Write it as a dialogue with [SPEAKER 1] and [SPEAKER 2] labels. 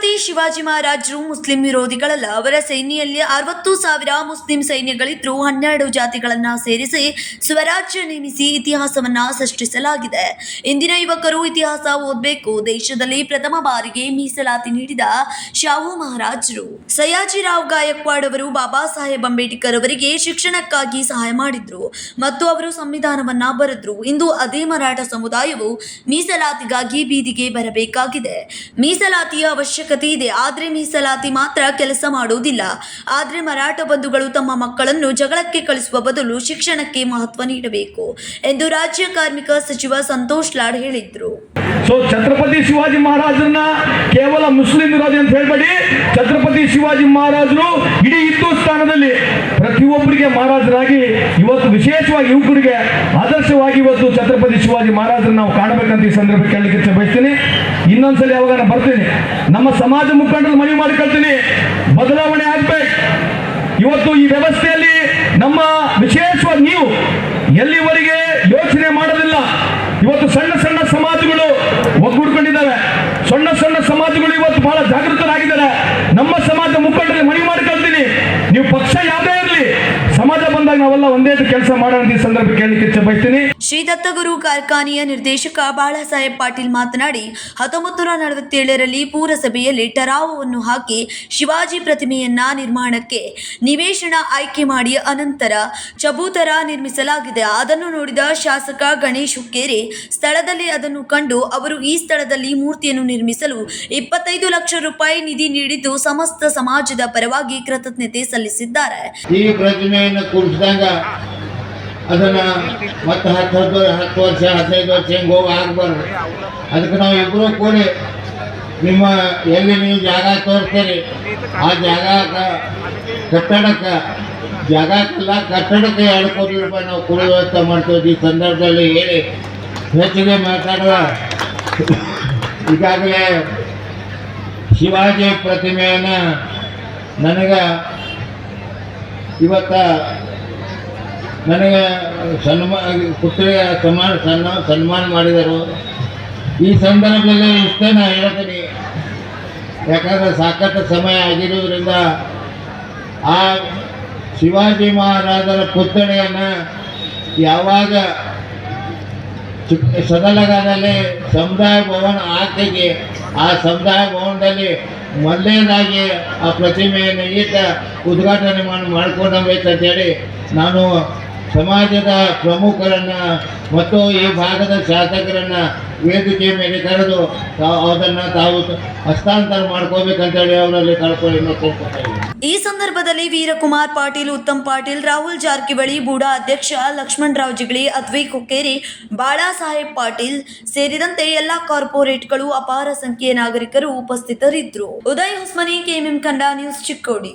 [SPEAKER 1] ಶಿವಾಜಿ ಮಹಾರಾಜರು, ಮುಸ್ಲಿಂ ವಿರೋಧಿಗಳಲ್ಲ. ಅವರ ಸೈನ್ಯಲ್ಲಿ ಅರವತ್ತು ಸಾವಿರ ಮುಸ್ಲಿಂ ಸೈನ್ಯಗಳಿದ್ದರೂ ಹನ್ನೆರಡು ಜಾತಿಗಳನ್ನ ಸೇರಿಸಿ ಸ್ವರಾಜ್ಯ ನೇಮಿಸಿ ಇತಿಹಾಸವನ್ನ ಸೃಷ್ಟಿಸಲಾಗಿದೆ. ಇಂದಿನ ಯುವಕರು ಇತಿಹಾಸ ಓದಬೇಕು. ದೇಶದಲ್ಲಿ ಪ್ರಥಮ ಬಾರಿಗೆ ಮೀಸಲಾತಿ ನೀಡಿದ ಶಾಹು ಮಹಾರಾಜರು. ಸಯಾಜಿರಾವ್ ಗಾಯಕ್ವಾಡ್ ಅವರು ಬಾಬಾ ಸಾಹೇಬ್ ಅಂಬೇಡ್ಕರ್ ಅವರಿಗೆ ಶಿಕ್ಷಣಕ್ಕಾಗಿ ಸಹಾಯ ಮಾಡಿದ್ರು ಮತ್ತು ಅವರು ಸಂವಿಧಾನವನ್ನ ಬರೆದ್ರು. ಇಂದು ಅದೇ ಮರಾಠ ಸಮುದಾಯವು ಮೀಸಲಾತಿಗಾಗಿ ಬೀದಿಗೆ ಬರಬೇಕಾಗಿದೆ. ಮೀಸಲಾತಿಯ ಅವಶ್ಯಕತೆ ಇದೆ. ಆದರೆ ಮೀಸಲಾತಿ ಮಾತ್ರ ಕೆಲಸ ಮಾಡುವುದಿಲ್ಲ. ಆದರೆ ಮರಾಠ ಬಂಧುಗಳು ತಮ್ಮ ಮಕ್ಕಳನ್ನು ಜಗಳಕ್ಕೆ ಕಳಿಸುವ ಬದಲು ಶಿಕ್ಷಣಕ್ಕೆ ಮಹತ್ವ ನೀಡಬೇಕು ಎಂದು ರಾಜ್ಯ ಕಾರ್ಮಿಕ ಸಚಿವ ಸಂತೋಷ್ ಲಾಡ್ ಹೇಳಿದ್ರು.
[SPEAKER 2] ಸೊ ಛತ್ರಪತಿ ಶಿವಾಜಿ ಮಹಾರಾಜರನ್ನ ಕೇವಲ ಮುಸ್ಲಿಂ ವಿರೋಧಿ ಅಂತ ಹೇಳ್ಬೇಡಿ. ಛತ್ರಪತಿ ಶಿವಾಜಿ ಮಹಾರಾಜರು ಇಡೀ ಹಿಂದೂಸ್ತಾನದಲ್ಲಿ ಪ್ರತಿಯೊಬ್ಬರಿಗೆ ಮಹಾರಾಜರಾಗಿ ಇವತ್ತು ವಿಶೇಷವಾಗಿ ಯುವಕರಿಗೆ ಆದರ್ಶವಾಗಿ ಇವತ್ತು ಛತ್ರಪತಿ ಶಿವಾಜಿ ಮಹಾರಾಜರನ್ನ ನಾವು ಕಾಣಬೇಕಂತ ಈ ಸಂದರ್ಭಕ್ಕೆ ಕೇಳಲಿಕ್ಕೆ ಇಚ್ಛೆ ಬಯಸ್ತೀನಿ. ಇನ್ನೊಂದ್ಸಲ ಯಾವಾಗ ಬರ್ತೀನಿ, ನಮ್ಮ ಸಮಾಜ ಮುಖಂಡರು ಮನವಿ ಮಾಡಿಕೊಳ್ತೀನಿ ಬದಲಾವಣೆ ಆಗ್ಬೇಕು. ಇವತ್ತು ಈ ವ್ಯವಸ್ಥೆಯಲ್ಲಿ ನಮ್ಮ ವಿಶೇಷವಾಗಿ ನೀವು ಎಲ್ಲಿವರೆಗೆ ಯೋಚನೆ ಮಾಡೋದಿಲ್ಲ. ಇವತ್ತು ಸಣ್ಣ ಸಣ್ಣ ಸಮಾಜಗಳು ಒಗ್ಗೂಡ್ಕೊಂಡಿದ್ದಾವೆ. ಸಣ್ಣ ಸಣ್ಣ ಸಮಾಜಗಳು ಇವತ್ತು ಬಹಳ ಜಾಗೃತರಾಗಿದ್ದಾರೆ. ನಮ್ಮ ಸಮಾಜ ಮುಖಂಡರಿಗೆ ಮನವಿ ಮಾಡ್ಕೊಳ್ತೀನಿ ನೀವು ಪಕ್ಷ ಯಾವುದೇ ಇರಲಿ ಸಮಾಜ ಬಂದಾಗ ನಾವೆಲ್ಲ ಒಂದೇ ಕೆಲಸ ಮಾಡೋಣ ಈ ಸಂದರ್ಭ ಕೇಳಲಿಕ್ಕೆ ಇಚ್ಛೆ ಬಯಸ್ತೀನಿ
[SPEAKER 1] ಶ್ರೀ ದತ್ತಗುರು ಕಾರ್ಖಾನೆಯ ನಿರ್ದೇಶಕ ಬಾಳಾಸಾಹೇಬ್ ಪಾಟೀಲ್ ಮಾತನಾಡಿ ಹತ್ತೊಂಬತ್ತು ನೂರ ನಲವತ್ತೇಳರಲ್ಲಿ ಪೂರಸಭೆಯಲ್ಲಿ ಟರಾವವನ್ನು ಹಾಕಿ ಶಿವಾಜಿ ಪ್ರತಿಮೆಯನ್ನ ನಿರ್ಮಾಣಕ್ಕೆ ನಿವೇಶನ ಆಯ್ಕೆ ಮಾಡಿ ಅನಂತರ ಚಬೂತರ ನಿರ್ಮಿಸಲಾಗಿದೆ. ಅದನ್ನು ನೋಡಿದ ಶಾಸಕ ಗಣೇಶ್ ಹುಕ್ಕೇರಿ ಸ್ಥಳದಲ್ಲಿ ಅದನ್ನು ಕಂಡು ಅವರು ಈ ಸ್ಥಳದಲ್ಲಿ ಮೂರ್ತಿಯನ್ನು ನಿರ್ಮಿಸಲು ಇಪ್ಪತ್ತೈದು ಲಕ್ಷ ರೂಪಾಯಿ ನಿಧಿ ನೀಡಿದ್ದು ಸಮಸ್ತ ಸಮಾಜದ ಪರವಾಗಿ ಕೃತಜ್ಞತೆ ಸಲ್ಲಿಸಿದ್ದಾರೆ.
[SPEAKER 3] ಈ ಪ್ರತಿಮೆಯನ್ನು ಕೂರಿಸಿದಾಗ ಅದನ್ನ ಮತ್ತೆ ಹತ್ತು ಹತ್ತು ಹತ್ತು ವರ್ಷ, ಹದಿನೈದು ವರ್ಷ ಹಿಂಗೆ ಹೋಗಿ ಆಗ್ಬಾರ್ದು. ಅದಕ್ಕೆ ನಾವು ಇಬ್ರು ಕೂಡಿ ನಿಮ್ಮ ಎಲ್ಲಿ ನೀವು ಜಾಗ ತೋರಿಸ್ತೀರಿ? ಆ ಜಾಗ ಕಟ್ಟಡಕ್ಕೆ ಜಾಗಕ್ಕೆಲ್ಲ ಕಟ್ಟಡಕ್ಕೆ ಎರಡು ಕೋಟಿ ರೂಪಾಯಿ ನಾವು ಕೊಡುವ ವ್ಯವಸ್ಥೆ ಮಾಡ್ತೀವಿ. ಈ ಸಂದರ್ಭದಲ್ಲಿ ಹೇಳಿ, ಹೆಚ್ಚಿಗೆ ಮಾತಾಡುವ. ಈಗಾಗಲೇ ಶಿವಾಜಿ ಪ್ರತಿಮೆಯನ್ನು ನನಗೆ ಇವತ್ತ ನನಗೆ ಸನ್ಮಾನ ಪುತ್ರಿಯ ಸಮಾನ ಸನ್ಮ, ಸನ್ಮಾನ ಮಾಡಿದರು. ಈ ಸಂದರ್ಭದಲ್ಲಿ ಇಷ್ಟೇ ನಾನು ಹೇಳ್ತೀನಿ. ಯಾಕಂದರೆ ಸಾಕಷ್ಟು ಸಮಯ ಆಗಿರೋದ್ರಿಂದ ಆ ಶಿವಾಜಿ ಮಹಾರಾಜರ ಪುತ್ತಣೆಯನ್ನು ಯಾವಾಗ ಸದಲಗದಲ್ಲಿ ಸಮುದಾಯ ಭವನ ಆಕೆಗೆ ಆ ಸಮುದಾಯ ಭವನದಲ್ಲಿ ಮೊದಲನೇದಾಗಿ ಆ ಪ್ರತಿಮೆಯನ್ನು ಈತ ಉದ್ಘಾಟನೆ ಮಾಡಿ ಹೇಳಿ ನಾನು ಸಮಾಜದ ಪ್ರಮುಖರನ್ನ ಮತ್ತು ಈ ಭಾಗದ ಶಾಸಕರನ್ನ ವೇದಿಕೆ ಮೇಲೆ ಕರೆದು ಅದನ್ನು ತಾವು ಹಸ್ತಾಂತರ ಮಾಡ್ಕೋಬೇಕಂತೇಳಿ ಅವರಲ್ಲಿ ಕಳ್ಕೊಳ್ಳಿ
[SPEAKER 1] ಈ ಸಂದರ್ಭದಲ್ಲಿ ವೀರಕುಮಾರ್ ಪಾಟೀಲ್, ಉತ್ತಮ್ ಪಾಟೀಲ್, ರಾಹುಲ್ ಜಾರಕಿಹೊಳಿ, ಬೂಡಾ ಅಧ್ಯಕ್ಷ ಲಕ್ಷ್ಮಣರಾವ್ ಜಿಗಳಿ ಅಥ್ವೀ ಕುಕ್ಕೇರಿ ಬಾಳಾ ಸಾಹೇಬ್ ಪಾಟೀಲ್ ಸೇರಿದಂತೆ ಎಲ್ಲಾ ಕಾರ್ಪೊರೇಟ್ಗಳು ಅಪಾರ ಸಂಖ್ಯೆಯ ನಾಗರಿಕರು ಉಪಸ್ಥಿತರಿದ್ದರು. ಉದಯ್ ಹುಸ್ಮನಿ, ಕೆಎಂಎಂ ಕಂಡ ನ್ಯೂಸ್ ಚಿಕ್ಕೋಡಿ.